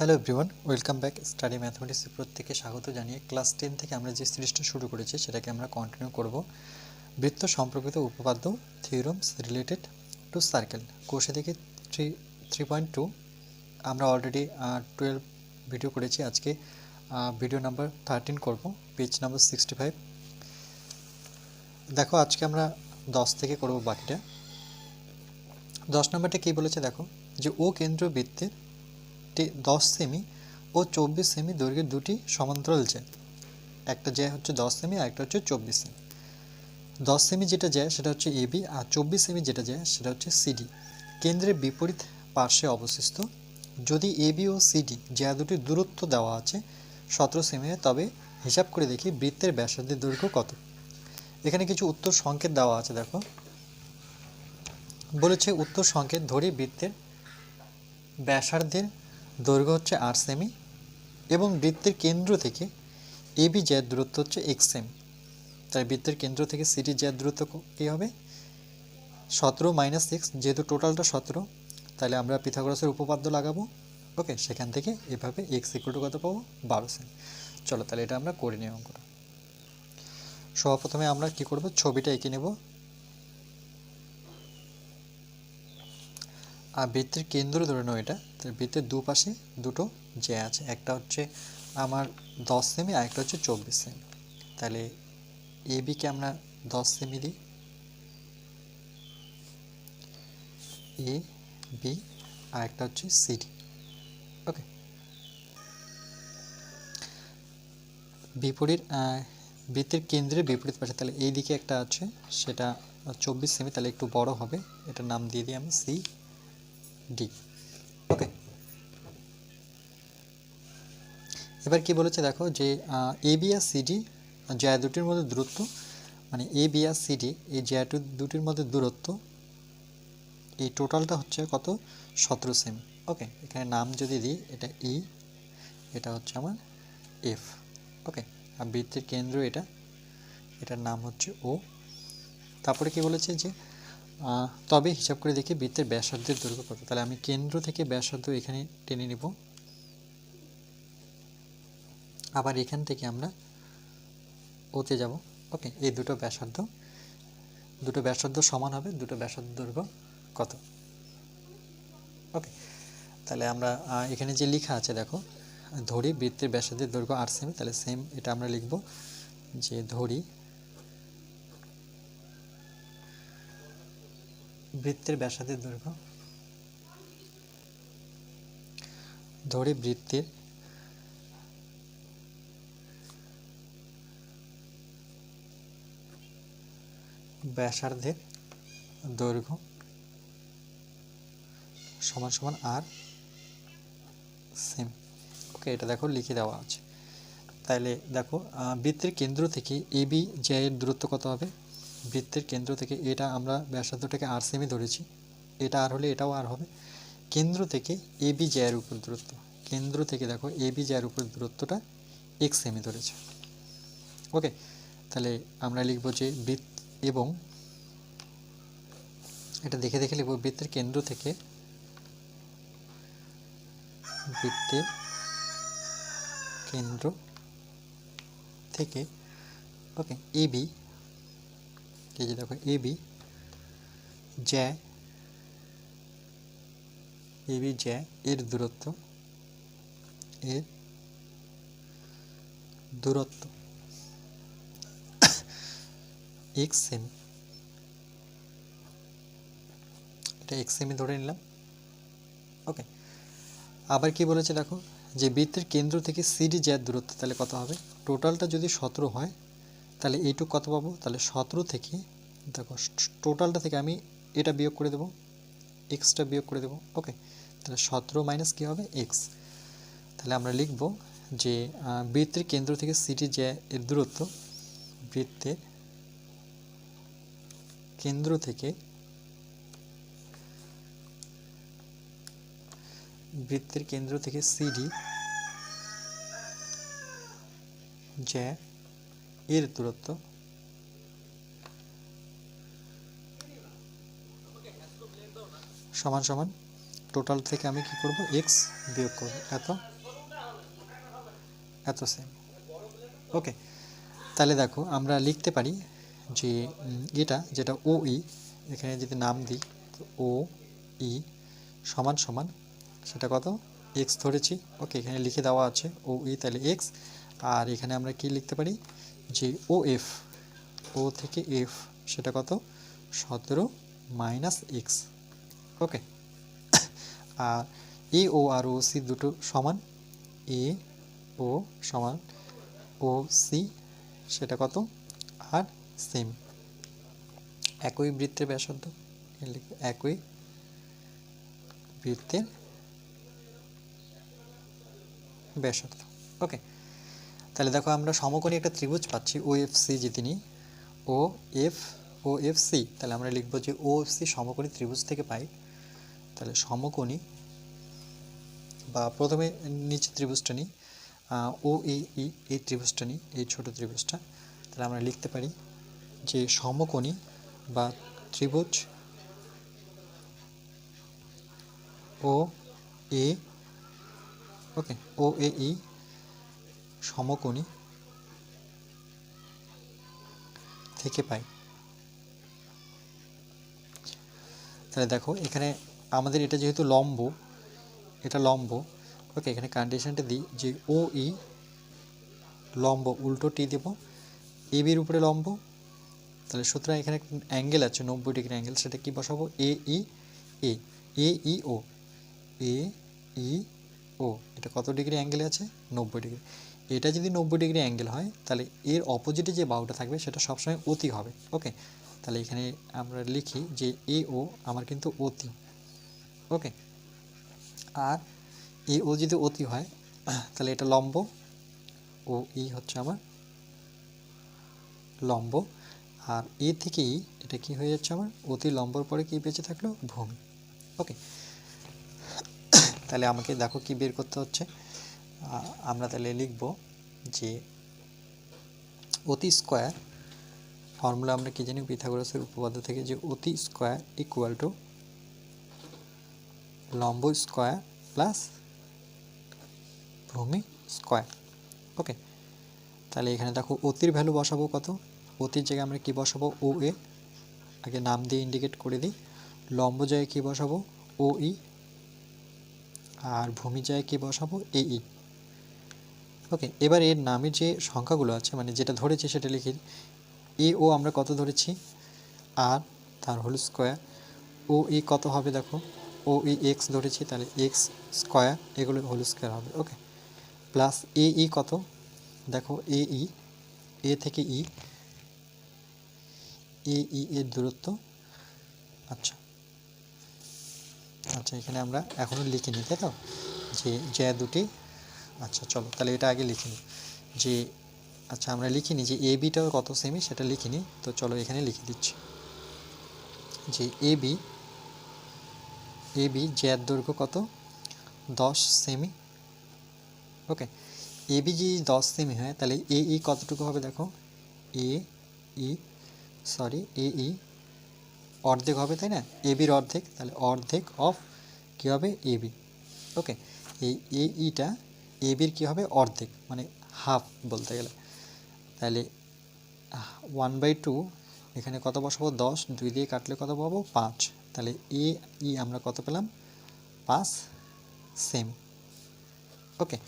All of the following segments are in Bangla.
Hello everyone welcome back study ম্যাথমেটিক্সের প্রত্যেকে স্বাগত জানিয়ে ক্লাস টেন থেকে আমরা যে সিরিজটা শুরু করেছি, সেটাকে আমরা কন্টিনিউ করব। বৃত্ত সম্পর্কিত উপপাদ্য থিওরমস রিলেটেড টু সার্কেল কোষে থেকে থ্রি থ্রি পয়েন্ট টু আমরা অলরেডি টুয়েলভ ভিডিও করেছি। আজকে ভিডিও নাম্বার থার্টিন করব পেজ নাম্বার সিক্সটি ফাইভ দেখো, আজকে আমরা দশ থেকে করব বাকিটা। দশ নম্বরটা কী বলেছে দেখো? যে ও কেন্দ্র বৃত্তের তে- দশ সেমি ও চব্বিশ সেমি দৈর্ঘ্যের দুটি সমান্তরাল জ্যা। একটা জ্যা হচ্ছে দশ সেমি আর একটা হচ্ছে চব্বিশ সেমি। দশ সেমি যেটা যায় সেটা হচ্ছে এবি আর চব্বিশ সেমি যেটা যায় সেটা হচ্ছে সিডি কেন্দ্রের বিপরীত পার্শ্বে অবস্থিত। যদি এবি ও সিডি জ্যা দুটির দূরত্ব দেওয়া আছে সতেরো সেমি তবে হিসাব করে দেখি বৃত্তের ব্যাসার্ধের দৈর্ঘ্য কত। এখানে কিছু উত্তর সংকেত দেওয়া আছে, দেখো। বলেছে উত্তর সংকেত ধরি বৃত্তের ব্যাসার্ধের দৈর্ঘ্য হচ্ছে আট সেমি এবং বৃত্তের কেন্দ্র থেকে এবি জ্যার দূরত্ব হচ্ছে এক্স সেমি তাই বৃত্তের কেন্দ্র থেকে সিডি জ্যার দূরত্ব ক- হবে? সতেরো মাইনাস সিক্স যেহেতু টোটালটা সতেরো, তাহলে আমরা পিথাগোরাসের উপপাদ্য লাগাবো। ওকে, সেখান থেকে এভাবে এক্স ইকুয়াল টু কত পাবো? বারো সেমি চলো তাহলে এটা আমরা করে নিই অঙ্কটা। সর্বপ্রথমে আমরা কি করব? ছবিটা এঁকে নেব। আর বৃত্তের কেন্দ্র ধরে নাও এটা। তার বৃত্তের দুপাশে দুটো যে আছে। একটা হচ্ছে আমার দশ সেমি আর একটা হচ্ছে চব্বিশ সেমি তাহলে এ বিকে আমরা দশ সেমি দিই। এ বি আর একটা হচ্ছে সিডি ওকে বিপরীত বৃত্তের কেন্দ্রের বিপরীত পাশে, তাহলে এই দিকে একটা আছে, সেটা চব্বিশ সেমি তাহলে একটু বড় হবে। এটার নাম দিয়ে দিই আমি সি ডি এবার কি বলেছে দেখো যে এ বি আর সিডি জ্যা দুটির মধ্যে দূরত্ব মানে এ বি আর সিডি এই জ্যা দুটির মধ্যে দূরত্ব, এই টোটালটা হচ্ছে কত? সতেরো সেমি। ওকে এখানে নাম যদি দিই, এটা ই এটা হচ্ছে আমার এফ ওকে আর বৃত্তের কেন্দ্র এটা, এটার নাম হচ্ছে ও তারপরে কি বলেছে যে তবে হিসাব করে দেখি বৃত্তের ব্যাসার্ধের দৈর্ঘ্য কত। তাহলে আমি কেন্দ্র থেকে ব্যাসার্ধ এখানে টেনে নিব। আবার এখান থেকে আমরা ওতে যাব। ওকে, এই দুটো ব্যাসার্ধ। দুটো ব্যাসার্ধ সমান হবে, দুটো ব্যাসার্ধ দৈর্ঘ্য কত? ওকে, তাহলে আমরা এখানে যে লেখা আছে দেখো, ধরি বৃত্তের ব্যাসার্ধের দৈর্ঘ্য আট সেমি তাহলে সেম এটা আমরা লিখব যে ধরি বৃত্তের ব্যাসার্ধের দৈর্ঘ্য, ধরি বৃত্তের ব্যাসার্ধের দৈর্ঘ্য সমান সমান আর সেম ওকে এটা দেখো, লিখে দেওয়া আছে। তাহলে দেখো বৃত্তের কেন্দ্র থেকে এ বি এর দূরত্ব কত হবে? বৃত্তের কেন্দ্র থেকে এটা আমরা ব্যাসার্ধটাকে আর সেমি ধরেছি। এটা আর হলে এটাও আর হবে। কেন্দ্র থেকে এ বি এর উপর দূরত্ব। কেন্দ্র থেকে দেখো এ বি এর উপর দূরত্বটা এক্স সেমি ধরেছে। ওকে তাহলে আমরা লিখব যে বৃত্ত এবং এটা দেখে দেখে লিখব, বৃত্তের কেন্দ্র থেকে বৃত্তের কেন্দ্র থেকে, ওকে, এ বি, এই যে দেখো, এ বি, জ্যা, এ বি, জ্যা, এর দূরত্ব এর দূরত্ব। এক্স সেমি এটা এক্স সেমি ধরে নিলাম। ওকে আবার কি বলেছে দেখো? যে বৃত্তের কেন্দ্র থেকে সিডি জ্যার দূরত্ব, তাহলে কত হবে? টোটালটা যদি সতেরো হয়, তাহলে এইটুকু কত পাবো? তাহলে সতেরো থেকে, দেখো টোটালটা থেকে আমি এটা বিয়োগ করে দেবো এক্সটা বিয়োগ করে দেবো। ওকে তাহলে সতেরো মাইনাস কী হবে? এক্স তাহলে আমরা লিখব যে বৃত্তের কেন্দ্র থেকে সিডি জ্যা এর দূরত্ব, বৃত্তের কেন্দ্র থেকে বৃত্তের কেন্দ্র থেকে সিডি জ্যা এর দূরত্ব সমান সমান টোটাল থেকে আমি কি করব? এক্স বিয়োগ করব। এত? এত সেম ওকে তাহলে দেখো আমরা লিখতে পারি যে এটা, যেটা ও, ই, এখানে যদি নাম দিই ও, ই, সমান সমান, সেটা কত? এক্স ধরেছি, ওকে, এখানে লিখে দেওয়া আছে ও, ই, তাহলে এক্স আর এখানে আমরা কি লিখতে পারি? যে ও এফ ও থেকে এফ সেটা কত? সতেরো minus x okay? R A, O, আর ও, সি দুটো সমান, এ, ও সমান, ও, সি, সেটা কত? আর সেম একই বৃত্তের ব্যাসার্ধ। একই বৃত্তের ব্যাসার্ধ। ওকে তাহলে দেখো আমরা সমকোণী একটা ত্রিভুজ পাচ্ছি ও এফ সি যদি নিই O F O F C তাহলে আমরা লিখব যে ও এফ সি সমকোণী ত্রিভুজ থেকে পাই। তাহলে সমকোণী, বা প্রথমে নিচে ত্রিভুজটা নিই ও এ ই এই ত্রিভুজটা নিই, এই ছোট ত্রিভুজটা। তাহলে আমরা লিখতে পারি যে সমকোণী বা ত্রিভুজ ও এ, ওকে, ও, এ, ই সমকোণী থেকে পাই। তাহলে দেখো, এখানে আমাদের এটা যেহেতু লম্ব, এটা লম্ব, ওকে, এখানে কন্ডিশনটা দিই যে ও, ই লম্ব, উল্টো টি দেব, এ, বির উপরে লম্ব তাহলে সুতরাং এখানে অ্যাঙ্গেল আছে, নব্বই ডিগ্রি অ্যাঙ্গেল সেটা কি বসাবো? এ ই এ এ ই ও এ ই ও এটা কত ডিগ্রি অ্যাঙ্গেলে আছে? নব্বই ডিগ্রি এটা যদি নব্বই ডিগ্রি অ্যাঙ্গেল হয়, তাহলে এর অপোজিটে যে বাহুটা থাকবে, সেটা সবসময় অতি হবে ওকে তাহলে এখানে আমরা লিখি যে এ ও আমার কিন্তু অতি ওকে আর এ ও যদি অতি হয়, তাহলে এটা লম্ব ও ই হচ্ছে আমার লম্ব আর এ থেকেই এটা কি হয়ে যাচ্ছে আমার? অতি লম্বর পরে কি বেঁচে থাকল? ভূমি। ওকে তাহলে আমাকে দেখো কি বের করতে হচ্ছে। আমরা তাহলে লিখব যে অতি স্কোয়ার ফর্মুলা আমরা কি জানি? পিথাগোরাসের উপপাদ্য থেকে যে অতি স্কোয়ার ইকুয়াল টু লম্ব স্কোয়ার প্লাস ভূমি স্কোয়ার ওকে তাহলে এখানে দেখো অতির ভ্যালু বসাবো কত? অতির জায়গায় আমরা কি বসাবো? ও এ আগে নাম দিয়ে ইন্ডিকেট করে দিই। লম্ব জায়গায় কি বসাবো? ও ই আর ভূমি জায়গায় কি বসাবো? এ ই ওকে এবার এর নামের যে সংখ্যাগুলো আছে মানে যেটা ধরেছি সেটা লিখি এ ও আমরা কত ধরেছি? আর তার হোল স্কোয়ার। ও ই কত হবে দেখো? ও ই এক্স ধরেছি, তাহলে এক্স স্কোয়ার, এগুলো হোল স্কোয়ার হবে ওকে প্লাস এ ই কত? দেখো এ ই এ থেকে ই এ ই, এর দূরত্ব? আচ্ছা। আচ্ছা এখানে আমরা এখনও লিখিনি, তাই তো? যে জ্যা দুটি। আচ্ছা চলো, তাহলে এটা আগে লিখিনি যে আচ্ছা আমরা লিখিনি যে এ বিটাও কত সেমি সেটা লিখিনি, তো চলো এখানে লিখে দিচ্ছি। যে এ বি এ বি জ্যার দৈর্ঘ্য কত? দশ সেমি ওকে, এ বি যদি দশ সেমি হয়, তাহলে এ, ই কতটুকু হবে দেখো? এ, ই সরি, এ, ই। অর্ধেক হবে, তাই না? এ, বির অর্ধেক, তাহলে অর্ধেক অফ কী হবে? এ, বি। ওকে, এই এ, ইটা, এ, বির কী হবে? অর্ধেক মানে হাফ বলতে গেলে। তাহলে ওয়ান বাই টু এখানে কত বসাবো? দশ, দুই দিয়ে কাটলে কত পাবো? পাঁচ। তাহলে এ, ই আমরা কত পেলাম? পাঁচ সেম ওকে,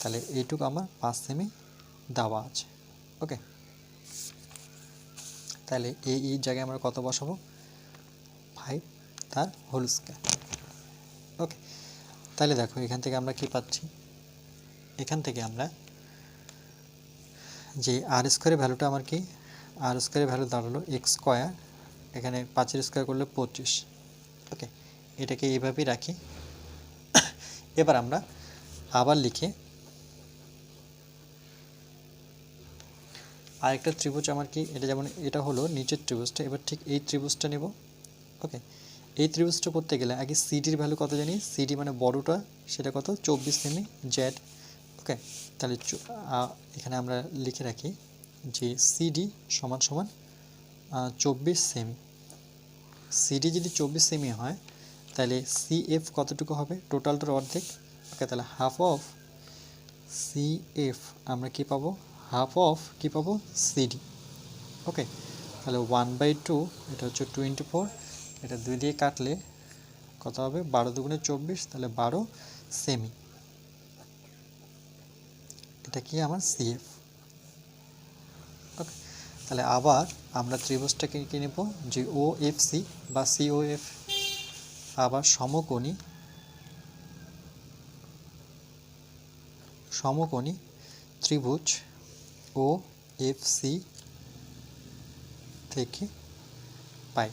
তাহলে এইটুকু আমার পাঁচ সেমি দেওয়া আছে। ওকে। তাহলে এ ই জায়গায় আমরা কত বসাবো? ফাইভ তার হোল স্কোয়ার ওকে তাহলে দেখো, এখান থেকে আমরা কি পাচ্ছি? এখান থেকে আমরা যে আর স্কোয়ারের ভ্যালুটা আমার কি? আর স্কোয়ারের ভ্যালু দাঁড়াল এক্স স্কোয়ার এখানে পাঁচের স্কোয়ার করলে পঁচিশ। ওকে এটাকে এইভাবেই রাখি। এবার আমরা আবার লিখে আরেকটা ত্রিভুজ আমার কি? এটা যেমন, এটা হলো নিচের ত্রিভুজটা। এবার ঠিক এই ত্রিভুজটা নেব। ওকে? এই ত্রিভুজটা করতে গেলে আগে সিডির ভ্যালু কত জানি? সিডি মানে বড়টা, সেটা কত? চব্বিশ সেমি জ্যাড ওকে? তাহলে এখানে আমরা লিখে রাখি যে সিডি সমান সমান চব্বিশ সেমি। সিডি যদি চব্বিশ সেমি হয়, তাহলে সি এফ কতটুকু হবে? টোটালটার অর্ধেক। ওকে? তাহলে হাফ অফ সি এফ আমরা কি পাবো? হাফ অফ কি পাবো? সিডি ওকে তাহলে ওয়ান বাই টু এটা হচ্ছে টোয়েন্টি ফোর এটা দুই দিয়ে কাটলে কত হবে? বারো দুগুণে চব্বিশ, তাহলে বারো সেমি এটা কি আমার সিএফ ওকে তাহলে আবার আমরা ত্রিভুজটাকে কি নেব? যে ও এফ সি বা সিওএফ আবার সমকোণী। সমকোণী ত্রিভুজ ও এফ সি থেকে পাই।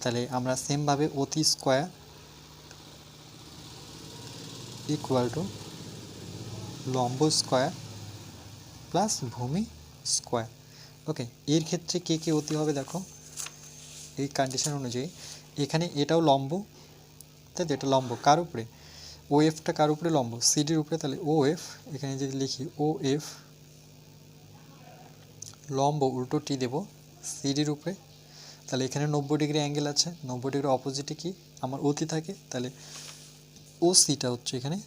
তাহলে আমরা সেমভাবে অতি স্কোয়ার ইকুয়াল টু লম্ব স্কোয়ার প্লাস ভূমি স্কোয়ার ওকে এর ক্ষেত্রে কে কে অতি হবে দেখো? এই কন্ডিশন অনুযায়ী। এখানে এটাও লম্ব, তাই এটা লম্ব, কার উপরে? ও এফটা কার উপরে লম্ব? সিডির উপরে, তাহলে ও এফ এখানে যদি লিখি ও এফ লম্ব উল্টো টি দেব সিডির উপরে তাহলে এখানে নব্বই ডিগ্রি অ্যাঙ্গেল আছে। নব্বই ডিগ্রি অপোজিটে কি? আমার অতি থাকে। তাহলে ও সিটা হচ্ছে এখানে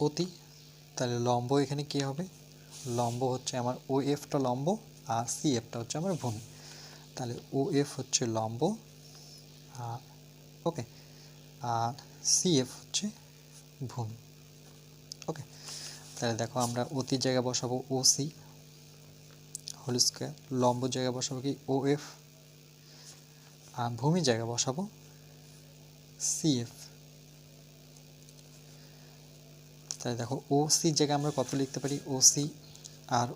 অতি তাহলে লম্ব এখানে কি হবে? লম্ব হচ্ছে আমার ও এফটা লম্ব আর সি এফটা হচ্ছে আমার ভূমি তাহলে ও এফ হচ্ছে লম্ব আর ওকে আর সি এফ হচ্ছে ভূমি ওকে তাহলে দেখো আমরা অতির জায়গায় বসাবো ও সি হোল স্কোয়ার লম্ব জায়গায় বসাবো কি ও এফ আর ভূমি জায়গায় বসাবো সি এফ তাহলে দেখো ও সি জায়গায় আমরা কত লিখতে পারি? ও সি আর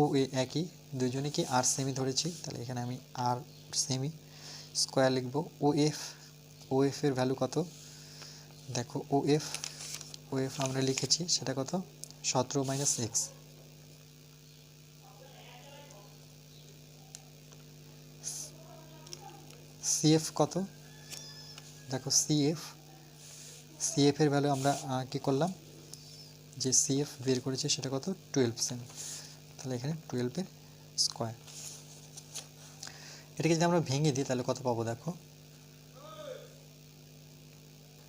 ও এ একই, দুজনে কি আর সেমি ধরেছি? তাহলে এখানে আমি আর সেমি স্কোয়ার লিখব। ও এফ ও এফ এর ভ্যালু কত? দেখো ও এফ ও এফ আমরা লিখেছি, সেটা কত? সতেরো মাইনাস এক্স সিএফ কত? দেখো সিএফ সিএফ এর ভ্যালু আমরা কি করলাম? যে সিএফ বের করেছি সেটা কত? টুয়েলভ সেমি তাহলে এখানে টুয়েলভের স্কোয়ার এটাকে যদি আমরা ভেঙে দিই, তাহলে কত পাবো দেখো?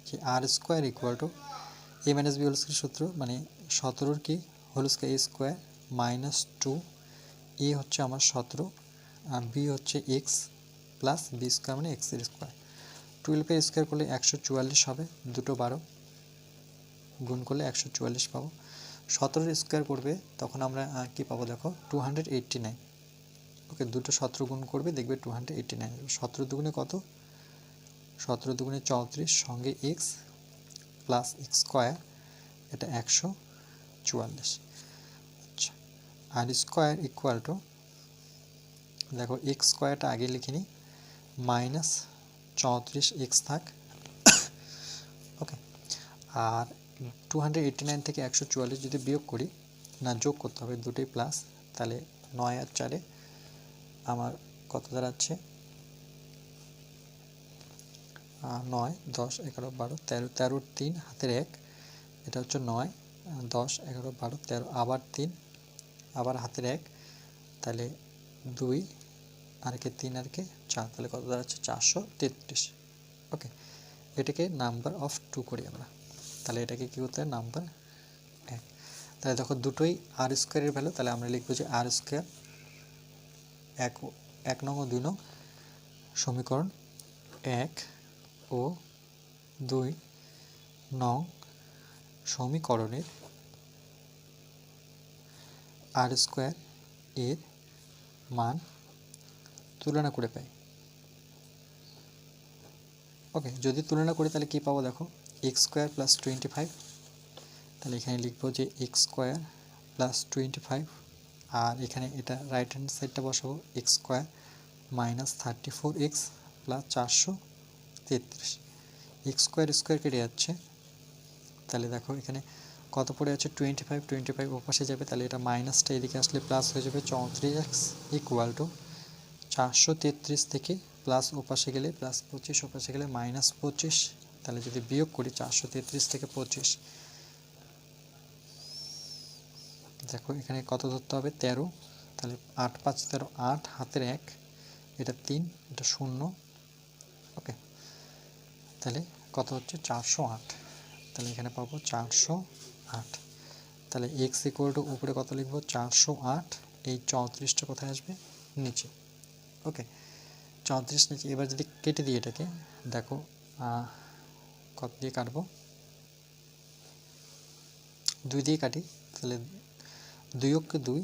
যে R square equal to A minus B whole সূত্র মানে সতেরোর কি? Whole square A square minus two A হচ্ছে আমার সতেরো, আর বি হচ্ছে এক্স প্লাস বি স্কোয়ার মানে এক্সের স্কোয়ার টুয়েলভের স্কোয়ার করলে একশো চুয়াল্লিশ হবে, দুটো বারো, গুণ করলে একশো চুয়াল্লিশ পাবো। সতেরোর স্কোয়ার করবে, তখন আমরা কী পাবো দেখো? Two hundred eighty nine okay দুটো সতেরো গুণ করবে, দেখবে টু হান্ড্রেড এইট্টি নাইন সতেরো দুগুণে কত? সতেরো দুগুণে চৌত্রিশ, সঙ্গে এক্স প্লাস এক্স স্কোয়ার এটা একশো। চুয়াল্লিশ। আচ্ছা আর স্কোয়ার ইকুয়াল টু দেখো এক্স স্কোয়ারটা আগে লিখে নিই মাইনাস চৌত্রিশ এক্স থাক। ওকে আর টু থেকে একশো চুয়াল্লিশ যদি বিয়োগ করি, না, যোগ করতে হবে, দুটোই প্লাস তাহলে নয় আর চারে আমার কত দাঁড়াচ্ছে? নয়, দশ, এগারো, বারো, তেরো, তেরোর তিন, হাতের এক, এটা হচ্ছে নয়। দশ, এগারো, বারো, তেরো, আবার তিন, আবার হাতের এক, তাহলে দুই আর কে তিন আর কে চার, তাহলে কত দাঁড়াচ্ছে? চারশো তেত্রিশ। ওকে, এটাকে নাম্বার অফ টু করি আমরা। তাহলে এটাকে কী করতে হয়? নাম্বার এক। তাহলে দেখো দুটোই আর স্কোয়ারের ভ্যালু, তাহলে আমরা লিখব যে আর স্কোয়ার এক এক নং ও দুই নং সমীকরণ এক ও দুই নং সমীকরণের আর স্কোয়ার এর মান তুলনা করে পাই। ওকে, যদি তুলনা করি তাহলে কী পাবো দেখো? X square plus twenty five তাহলে এখানে লিখব যে X square plus twenty five আর এখানে এটা রাইট হ্যান্ড সাইডটা বসাবো X square minus thirty four X plus চারশো তেত্রিশ। এক্স স্কোয়ার স্কোয়ার কেটে যাচ্ছে। তাহলে দেখো এখানে কত পড়ে আছে টোয়েন্টি ফাইভ টোয়েন্টি ফাইভ ওপাশে যাবে, তাহলে এটা মাইনাসটা এদিকে আসলে প্লাস হয়ে যাবে চৌত্রিশ এক্স ইকুয়াল টু চারশো তেত্রিশ থেকে প্লাস ওপাশে গেলে প্লাস পঁচিশ, ওপাশে গেলে মাইনাস পঁচিশ, তাহলে যদি বিয়োগ করি চারশো তেত্রিশ থেকে পঁচিশ। দেখো এখানে কত ধরতে হবে? তেরো, তাহলে আট পাঁচ তেরো, আট, হাতের এক, এটা তিন, এটা শূন্য ওকে তাহলে কত হচ্ছে? চারশো আট, তাহলে এখানে পাবো চারশো আট। তাহলে এক্স ইকুয়াল টু উপরে কত লিখব? চারশো আট। এই চৌত্রিশটা কোথায় আসবে? নিচে। ওকে চৌত্রিশ নিচে। এবার যদি কেটে দিই এটাকে, দেখো কত দিয়ে কাটবো? দুই দিয়ে কাটি, তাহলে দুই অক্ষে দুই,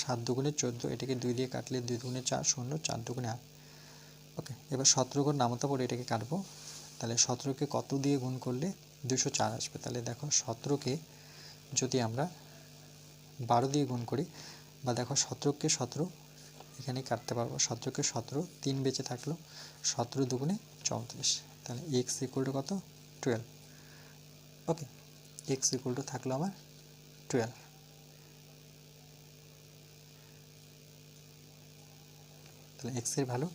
সাত দুগুণে চোদ্দ, এটাকে দুই দিয়ে কাটলে দুই দুগুণে চার শূন্য, চার দুগুণে আট। ওকে এবার সতেরো ঘর নামতা পরে এটাকে কাটবো। তাহলে সতেরোকে কত দিয়ে গুণ করলে? দুশো চার আসবে। তাহলে দেখো সতেরোকে যদি আমরা বারো দিয়ে গুণ করি, বা দেখো সতেরোকে সতেরো, এখানে কাটতে পারব। সতেরোকে সতেরো, তিন বেঁচে থাকল, সতেরো দুগুণে চৌত্রিশ। তাহলে এক্স ইকুয়াল টু কত? Twelve okay X equal to থাকল আমার টুয়েলভ তাহলে এক্সের ভ্যালু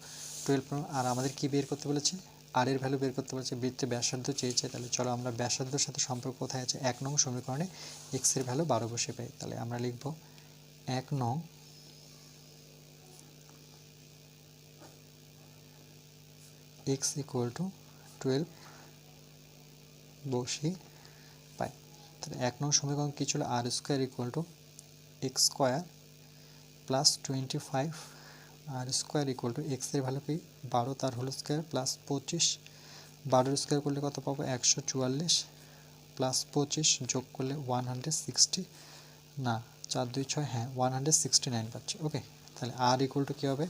টুয়েলভ আর আমাদের কি বের করতে বলেছে? আর এর ভ্যালু বের করতে বলেছে, বৃত্তে ব্যাসার্ধ চেয়েছে, তাহলে চলো আমরা ব্যাসার্ধের সাথে সম্পর্ক কোথায় আছে? এক নং সমীকরণে এক্সের ভ্যালু বারো বসে পাই, তাহলে আমরা লিখব এক নং এক্স ইকুয়াল টু টুয়েলভ বসি পাই। তাহলে এক নং সমীকরণ কী ছিল? R square equal to X square plus twenty five R square equal to এক্সের ভ্যালু কি বারো তার হোল স্কোয়ার প্লাস পঁচিশ। বারোর স্কোয়ার করলে কত পাবো? একশো চুয়াল্লিশ। প্লাস পঁচিশ যোগ করলে ওয়ান হান্ড্রেড সিক্সটি না, চার দুই ছয় হ্যাঁ ওয়ান হান্ড্রেড সিক্সটি নাইন পাচ্ছি। ওকে তাহলে আর ইকুয়াল টু কী হবে?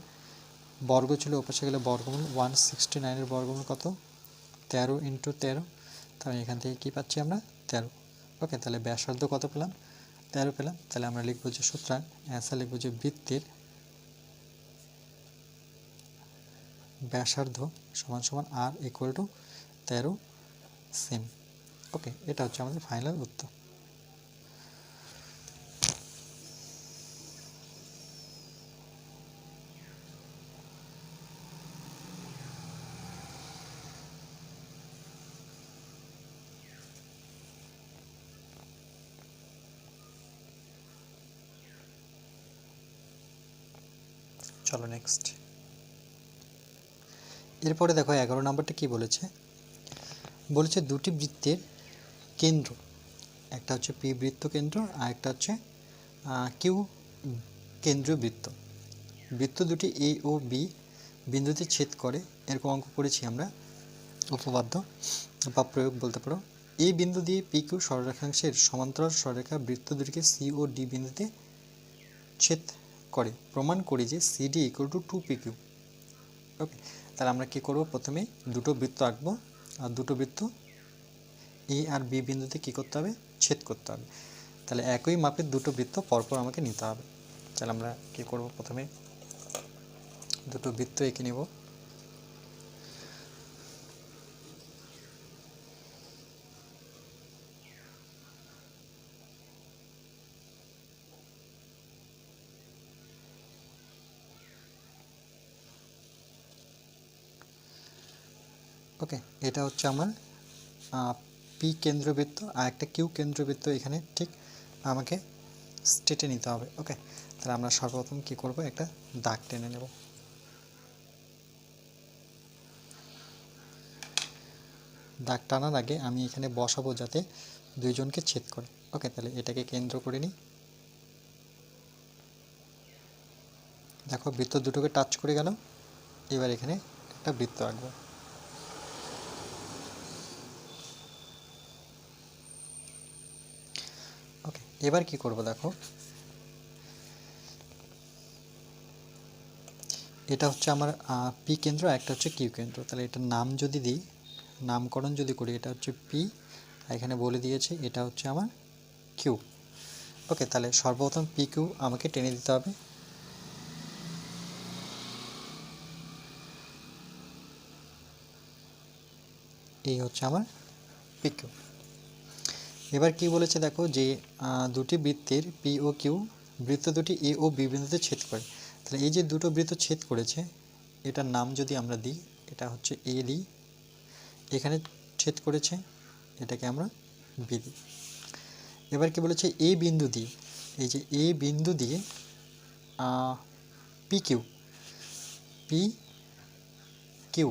বর্গ ছিল, ওপাশে গেলে বর্গমূল ওয়ান সিক্সটি নাইনের বর্গমূল কত? তেরো ইন্টু তেরো। তাহলে এখান থেকে কী পাচ্ছি আমরা? তেরো। ওকে তাহলে ব্যাসার্ধ কত পেলাম? তেরো পেলাম। তাহলে আমরা লিখব যে সুতরাং অ্যান্সার লিখব যে বৃত্তের ব্যাসার্ধ সমান সমান আর ইকুয়াল টু তেরো সেম ওকে এটা হচ্ছে আমাদের ফাইনাল উত্তর। চলো নেক্সট এরপরে দেখো এগারো নম্বরটা কি বলেছে? বলেছে দুটি বৃত্তের কেন্দ্র। একটা হচ্ছে পি বৃত্ত কেন্দ্র, আর একটা হচ্ছে কিউ কেন্দ্রীয় বৃত্ত। বৃত্ত দুটি এ ও বি বিন্দুতে ছেদ করে, এরকম অঙ্ক করেছি আমরা, উপপাদ্য বা প্রয়োগ বলতে পারো। এই বিন্দু দিয়ে পি কিউ সরলরেখাংশের সমান্তরাল সরলরেখা বৃত্ত দুটিকে সি ও ডি বিন্দুতে ছেদ করে। প্রমাণ করি যে CD equal to two P Q okay তাহলে আমরা কি করব? প্রথমে দুটো বৃত্ত আঁকবো। আর দুটো বৃত্ত এ আর বি বিন্দুতে কি করতে হবে? ছেদ করতে হবে। তাহলে একই মাপের দুটো বৃত্ত পরপর আমাকে নিতে হবে। তাহলে আমরা কি করব? প্রথমে দুটো বৃত্ত এঁকে নেব। ওকে, এটা হচ্ছে আমার পি কেন্দ্রবৃত্ত, আর একটা কিউ কেন্দ্রবৃত্ত এখানে ঠিক আমাকে স্টেটে নিতে হবে, ওকে? তাহলে আমরা সর্বপ্রথম কি করব? একটা দাগ টেনে নেব। দাগ টানার আগে আমি এখানে বসাবো যাতে দুইজনকে ছেদ করে, ওকে? তাহলে এটাকে কেন্দ্র করে নিই। দেখো, বৃত্ত দুটোকে টাচ করে গেল, এবার এখানে একটা বৃত্ত আঁকবো। এবার কি করব দেখো? এটা হচ্ছে আমার পি কেন্দ্র একটা হচ্ছে কিউ কেন্দ্র। তাহলে এটার নাম যদি দিই, নামকরণ যদি করি, এটা হচ্ছে পি এখানে বলে দিয়েছে এটা হচ্ছে আমার কিউ। ওকে, তাহলে সর্বপ্রথম পি কিউ আমাকে টেনে দিতে হবে। এই হচ্ছে আমার পি কিউ। এবার কি বলেছে দেখো যে দুটি বৃত্তের পি ও কিউ বৃত্ত দুটি এ ও বি বিন্দুতে ছেদ করে। তাহলে এই যে দুটো বৃত্ত ছেদ করেছে, এটার নাম যদি আমরা দিই, এটা হচ্ছে এ দিই এখানে ছেদ করেছে, এটাকে আমরা বি দিই। এবার কি বলেছে এ বিন্দু দিয়ে, এই যে এ বিন্দু দিয়ে P Q P Q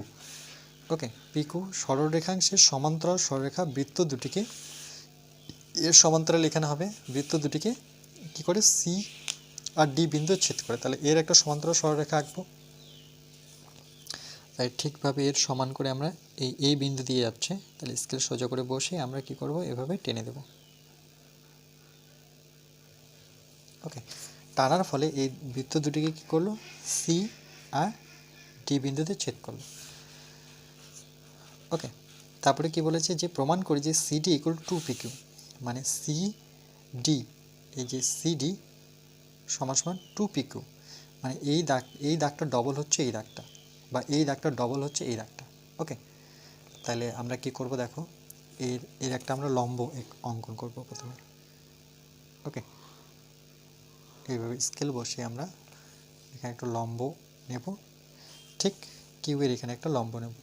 okay PQ সরলরেখাংশের সমান্তরাল সরলরেখা বৃত্ত দুটিকে এর সমান্তরাল এখানে হবে বৃত্ত দুটিকে কি করে? সি আর ডি বিন্দু ছেদ করে। তাহলে এর একটা সমান্তরাল সরলরেখা আঁকবো। তাই ঠিকভাবে এর সমান করে আমরা এই এই বিন্দু দিয়ে যাচ্ছে। তাহলে স্কেল সোজা করে বসে আমরা কি করব? এভাবে টেনে দেব। ওকে টানার ফলে এই বৃত্ত দুটিকে কি করল? সি আর ডি বিন্দুতে ছেদ করল। ওকে তারপরে কি বলেছে যে প্রমাণ করি যে সিডি ইকুয়াল টু পিকিউ মানে সি ডি এই যে সিডি সমান সমান টু পিকিউ মানে এই দাগ, এই দাগটা ডবল হচ্ছে এই দাগটা বা এই দাগটা ডবল হচ্ছে এই দাগটা ওকে তাহলে আমরা কি করব দেখো, এর এর একটা আমরা লম্ব এক- অঙ্কন করব প্রথমে ওকে এইভাবে স্কেল বসে আমরা এখানে একটা লম্ব নেব, ঠিক কিউয়ের এখানে একটা লম্ব নেব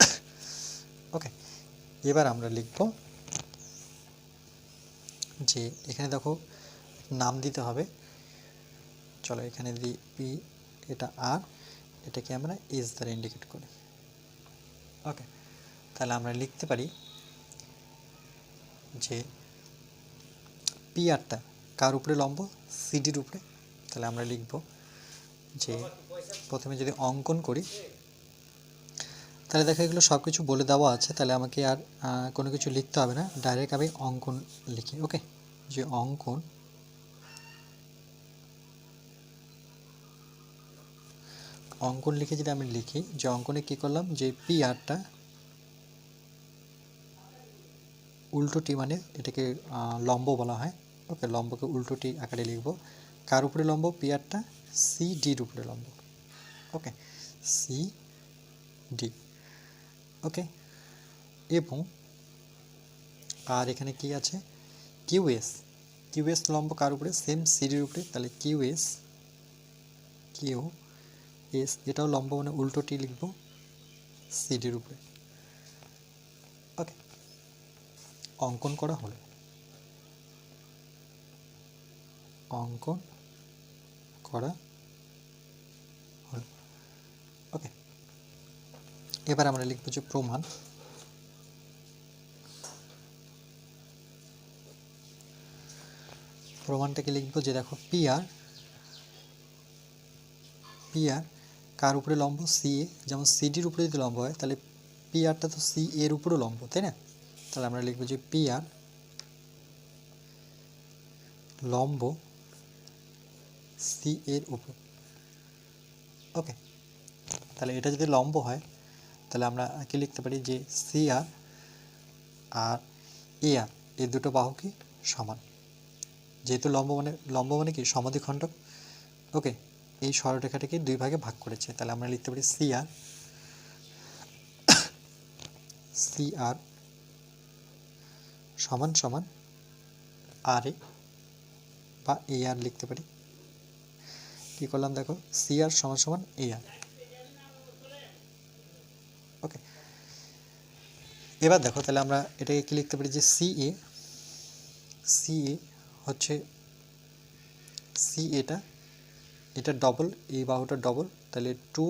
ওকে এবার আমরা লিখব যে এখানে দেখো নাম দিতে হবে। চলো এখানে দিই পি এটা আর এটাকে আমরা এস দ্বারা ইন্ডিকেট করি। ওকে তাহলে আমরা লিখতে পারি যে পি আরটা কার উপরে লম্ব? সিডির উপরে। তাহলে আমরা লিখব যে প্রথমে যদি অঙ্কন করি তাহলে দেখো এগুলো সব কিছু বলে দেওয়া আছে, তাহলে আমাকে আর কোনো কিছু লিখতে হবে না। ডাইরেক্ট আমি অঙ্কন লিখি ওকে যে অঙ্কন অঙ্কন লিখে যদি আমি লিখি, যে অঙ্কনে কি করলাম? যে পি আরটা উল্টোটি মানে এটাকে লম্ব বলা হয় ওকে লম্বকে উল্টোটি আকারে লিখব। কার উপরে লম্ব? পি আরটা সি ডির উপরে লম্ব ওকে সি ডি ওকে? এবং আর এখানে কি আছে? কিউএস। কিউএস লম্ব কার উপরে? সেম সিডির উপরে। তাহলে কিউএস, কিউ এস, এটাও লম্ব মানে উল্টোটি লিখব সিডির উপরে। ওকে। অঙ্কন করা হলো। অঙ্কন করা হলো ওকে এবার আমরা লিখব যে প্রমাণ। প্রমাণটাকে লিখব যে দেখো পি আর পি আর কার উপরে লম্ব? সি এ যেমন সিডির উপরে যদি লম্ব হয়, তাহলে পি আরটা তো সি এর উপরেও লম্ব, তাই না? তাহলে আমরা লিখব যে পি আর লম্ব সি এর উপর। ওকে তাহলে এটা যদি লম্ব হয় তাহলে আমরা কি লিখতে পারি যে সি আর আর এ আর এই দুটো বাহু কি সমান। যেহেতু লম্ব মানে লম্ব মানে কি? সমাধিখণ্ডক ওকে এই সরলরেখাটাকে দুই ভাগে ভাগ করেছে। তাহলে আমরা লিখতে পারি সি আর সি আর সমান সমান আর এ বা এ আর লিখতে পারি। কি করলাম দেখো? সি আর সমান সমান এ আর ওকে এবার দেখো তাহলে আমরা এটাকে কি লিখতে পারি যে সি এ সি এ হচ্ছে সি এটা এটা ডবল এই বাহুটা ডবল তাহলে টু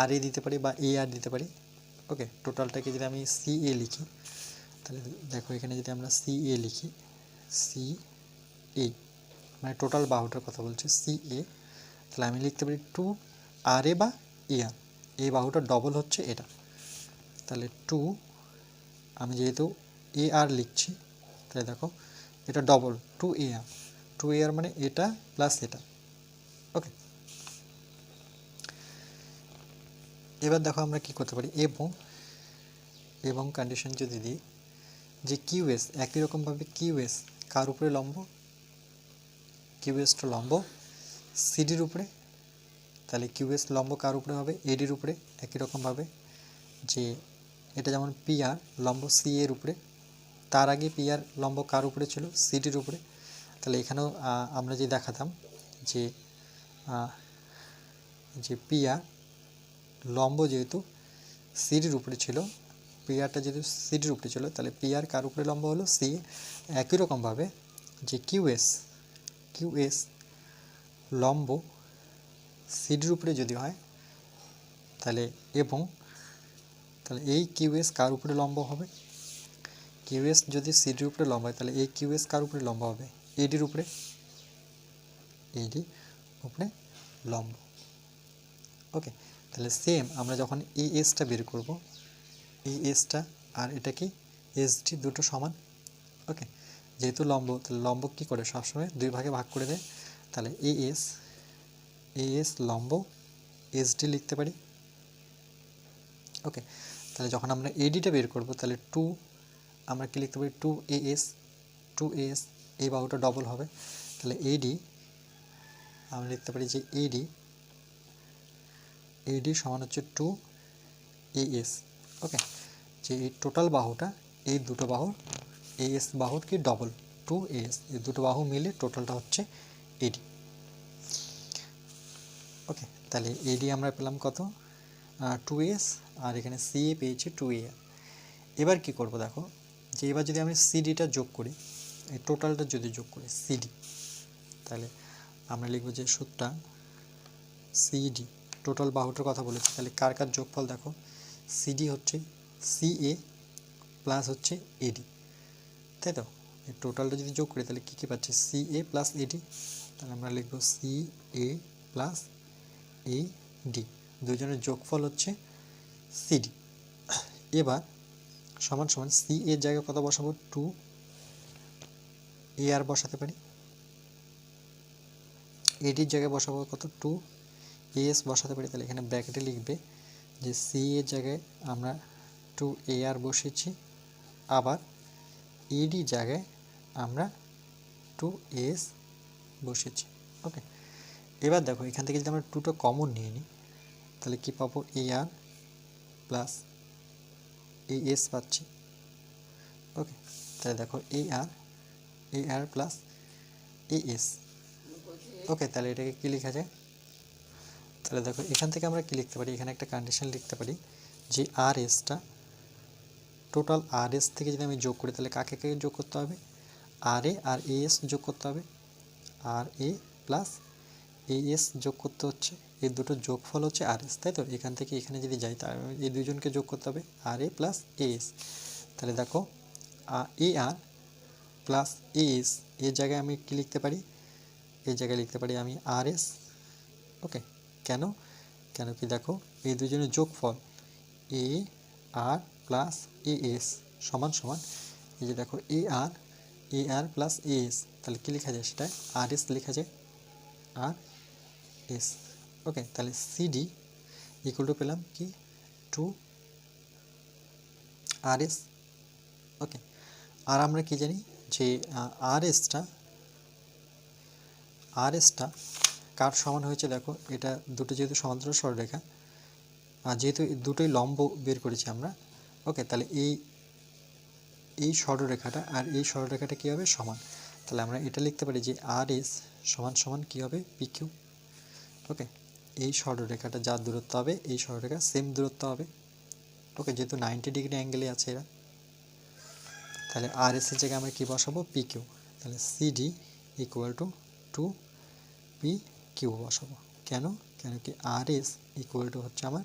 আর এ দিতে পারি বা এ আর দিতে পারি। ওকে টোটালটাকে যদি আমি সি এ লিখি, তাহলে দেখো এখানে যদি আমরা সি এ লিখি সি এ মানে টোটাল বাহুটার কথা বলছি সি এ তাহলে আমি লিখতে পারি টু আর এ বা এ আর এই বাহুটা ডবল হচ্ছে এটা। তাহলে টু আমি যেহেতু এ আর লিখছি তাহলে দেখো, এটা double two A R two A R মানে এটা প্লাস এটা ওকে এবার দেখো আমরা কি করতে পারি? এবং এবং কন্ডিশন যদি দিই, যে কিউএস একই রকমভাবে কিউএস কার উপরে লম্ব? কিউএসটা লম্ব সিডির উপরে, তাহলে কিউএস লম্ব কার উপরে হবে? এডির উপরে, একই রকমভাবে যে এটা যেমন পিআর লম্ব সি এর উপরে। তার আগে পিআর লম্ব কার উপরে ছিল? সিডির উপরে। তাহলে এখানেও আমরা যে দেখাতাম যে যে পিআর লম্ব যেহেতু সিডির উপরে ছিল পিআরটা যেহেতু সিডির উপরে ছিল, তাহলে পিআর কার উপরে লম্ব হলো? সি একই রকমভাবে যে কিউএস কিউএস লম্ব সিডির উপরে যদি হয়, তাহলে এবং তাহলে এই কিউএস কার উপরে লম্ব হবে? কিউএস যদি সিডির উপরে লম্ব হয়, তাহলে এই কিউএস কার উপরে লম্ব হবে? এডির উপরে? এডি উপরে লম্ব। ওকে, তাহলে সেম আমরা যখন এই এসটা বের করব এই এসটা আর এটা কি? এসডি দুটো সমান? ওকে, যেহেতু লম্ব, তাহলে লম্ব কী করে? সবসময় দুই ভাগে ভাগ করে দেয়। তাহলে এ এস এস লম্ব এসডি লিখতে পারি। ওকে তাহলে যখন আমরা এডিটা বের করব, তাহলে টু আমরা কি লিখতে পারি? Two A S two S এই বাহুটা ডবল হবে। তাহলে এডি আমরা লিখতে পারি যে এডি এডি সমান হচ্ছে টু এ এস ওকে যে এই টোটাল বাহুটা, এই দুটো বাহুর এস বাহুর কি ডবল টু এএস এই দুটো বাহু মিলে টোটালটা হচ্ছে এডি ওকে তাহলে এডি আমরা পেলাম কত? টু এস আর এখানে সি এ পেয়েছি টু এ এবার কি করব দেখো, যে এবার যদি আমি সিডিটা যোগ করি, এই টোটালটা যদি যোগ করি সিডি তাহলে আমরা লিখব যে সূত্রটা সিডি টোটাল বাহুটার কথা বলেছি, তাহলে কার কার যোগফল দেখো সিডি হচ্ছে সি এ প্লাস হচ্ছে এডি তাই তো? এই টোটালটা যদি যোগ করি, তাহলে কী কী পাচ্ছি? সি এ প্লাস এডি তাহলে আমরা লিখব এ প্লাস এ ডি দুজনের যোগফল হচ্ছে সিডি এবার সমান সমান সি এর জায়গায় কত বসাবো? টু এ আর বসাতে পারি। এডির জায়গায় বসাবো কত? টু এস বসাতে পারি। তাহলে এখানে ব্র্যাকেটে লিখবে যে সি এর জায়গায় আমরা টু এ আর বসেছি আবার এডি জায়গায় আমরা টু এস বসেছি ওকে এবার দেখো, এখান থেকে যদি আমরা টুটা কমন নিয়ে নিই তাহলে কি পাবো? এ আর প্লাস এ এস পাচ্ছি। ওকে তাহলে দেখো এ আর এ আর প্লাস এ এস ওকে তাহলে এটাকে কী লেখা যায়? তাহলে দেখো, এখান থেকে আমরা কী লিখতে পারি? এখানে একটা কন্ডিশন লিখতে পারি যে আর এসটা টোটাল আর এস থেকে যদি আমি যোগ করি, তাহলে কাকে কাকে যোগ করতে হবে? আর এ আর এ এস যোগ করতে হবে। আর এ প্লাস এ এস যোগ করতে হচ্ছে। এই দুটো যোগফল হচ্ছে আর এস তাই তো? এখান থেকে এখানে যদি যাই তাহলে এই দুজনকে যোগ করতে হবে আর এ প্লাস এ এস তাহলে দেখো এ আর প্লাস এ এস এর জায়গায় আমি কী লিখতে পারি? এই জায়গায় লিখতে পারি আমি আর এস ওকে, কেন? কেন কি দেখো, এই দুজনের যোগফল এ আর প্লাস এ এস সমান সমান, এই যে দেখো, এ আর এ আর প্লাস এ এস তাহলে কী লেখা যায় সেটা আর এস লেখা যায়, আর এস। ওকে, তাহলে সিডি ইকুয়াল টু পেলাম কি? টু আর এস ওকে। আর আমরা কি জানি যে আর এসটা আর এসটা কার সমান হয়েছে দেখো, এটা দুটো যেহেতু সমান্তরাল সরলরেখা, আর যেহেতু দুটোই লম্ব বের করেছি আমরা, ওকে, তাহলে এই এই সরলরেখাটা আর এই সরলরেখাটা কী হবে? সমান। তাহলে আমরা এটা লিখতে পারি যে আর এস সমান সমান কী হবে? P Q okay. এই সরলরেখাটা যার দূরত্ব হবে, এই সরলরেখা সেম দূরত্ব হবে। ওকে যেহেতু নাইনটি ডিগ্রি অ্যাঙ্গেলে আছে এরা। তাহলে আর এসের জায়গায় আমরা কী বসাবো? পি কিউ তাহলে CD equal to two P Q বসাবো। কেন? কেন কি আর এস ইকুয়াল টু হচ্ছে আমার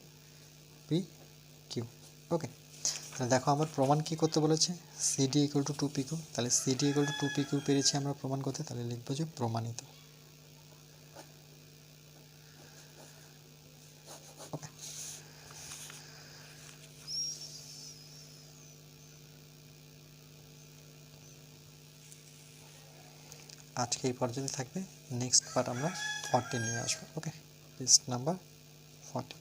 পি কিউ ওকে তাহলে দেখো আমার প্রমাণ কি করতে বলেছে? CD equal to two P Q তাহলে CD equal to two P Q পেরেছি আমরা প্রমাণ করতে। তাহলে লিখব যে প্রমাণিত। আজকে এই পর্যন্ত থাকবে। নেক্সট পার্ট আমরা ফর্টি নিয়ে আসব ওকে লিস্ট নাম্বার ফর্টি